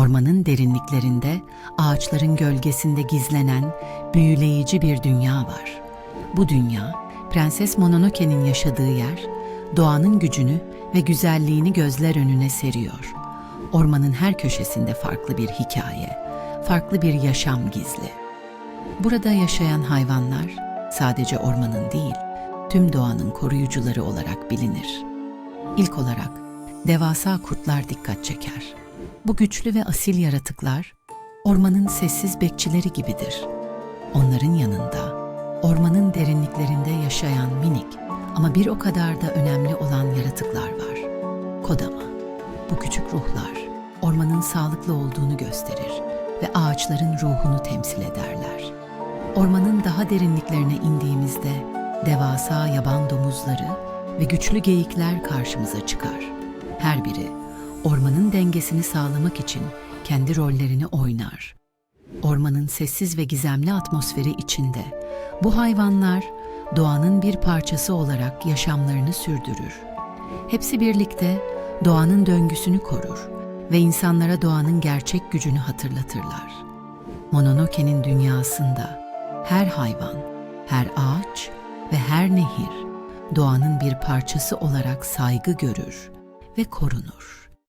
Ormanın derinliklerinde, ağaçların gölgesinde gizlenen büyüleyici bir dünya var. Bu dünya, Prenses Mononoke'nin yaşadığı yer, doğanın gücünü ve güzelliğini gözler önüne seriyor. Ormanın her köşesinde farklı bir hikaye, farklı bir yaşam gizli. Burada yaşayan hayvanlar sadece ormanın değil, tüm doğanın koruyucuları olarak bilinir. İlk olarak devasa kurtlar dikkat çeker. Bu güçlü ve asil yaratıklar ormanın sessiz bekçileri gibidir. Onların yanında ormanın derinliklerinde yaşayan minik ama bir o kadar da önemli olan yaratıklar var. Kodama. Bu küçük ruhlar ormanın sağlıklı olduğunu gösterir ve ağaçların ruhunu temsil ederler. Ormanın daha derinliklerine indiğimizde devasa yaban domuzları ve güçlü geyikler karşımıza çıkar. Her biri ormanın dengesini sağlamak için kendi rollerini oynar. Ormanın sessiz ve gizemli atmosferi içinde bu hayvanlar doğanın bir parçası olarak yaşamlarını sürdürür. Hepsi birlikte doğanın döngüsünü korur ve insanlara doğanın gerçek gücünü hatırlatırlar. Mononoke'nin dünyasında her hayvan, her ağaç ve her nehir doğanın bir parçası olarak saygı görür ve korunur.